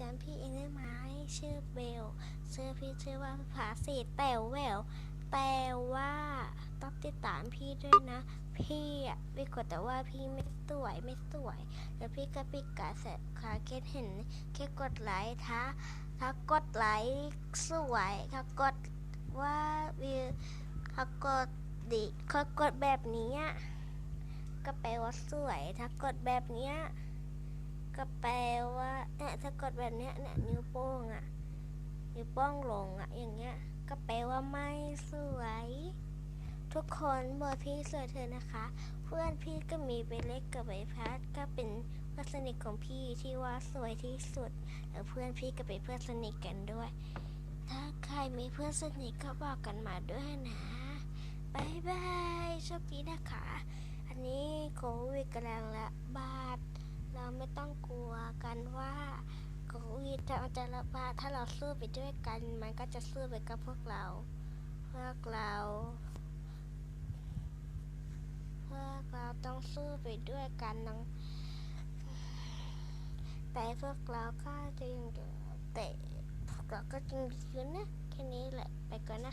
พี่จำพี่เองได้ไหมชื่อเบลชื่อพี่ชื่อว่าภาษีแต่แววแต่ว่าต้องติดตามพี่ด้วยนะ พี่อะพี่กดแต่ว่าพี่ไม่สวยไม่สวย แล้วพี่ก็ปิดกาเสร็จค่ะแค่เห็นแค่กดไลค์ถ้าถ้ากดไลค์สวยถ้ากดว่าวิวถ้ากดดิเขากดแบบนี้ก็แปลว่าสวยถ้ากดแบบนี้ ก็แปลว่าเนี่ยถ้ากดแบบเนี้ยเนี่ยนิ้วโป้งอะนิ้วโป้งลงอะอย่างเงี้ยก็แปลว่าไม่สวย ทุกคนเบอร์พี่สวยเธอนะคะ เพื่อนพี่ก็มีใบเล็กกับใบพัดก็เป็นเพื่อนสนิทของพี่ที่ว่าสวยที่สุดแล้วเพื่อนพี่ก็เป็นเพื่อนสนิทกันด้วย ถ้าใครมีเพื่อนสนิทก็บอกกันมาด้วยนะบายบายโชคดีนะคะ อันนี้โควิดกำลังระบาด เราไม่ต้องกลัวกันว่าโควิดจะจะระบาดถ้าเราสู้ไปด้วยกัน มันก็จะสู้ไปกับพวกเรา พวกเราพวกเราต้องสู้ไปด้วยกันนังแต่พวกเราก็จะยังแต่พวกเราก็ยังอยู่นะแค่นี้แหละไปก่อนนะ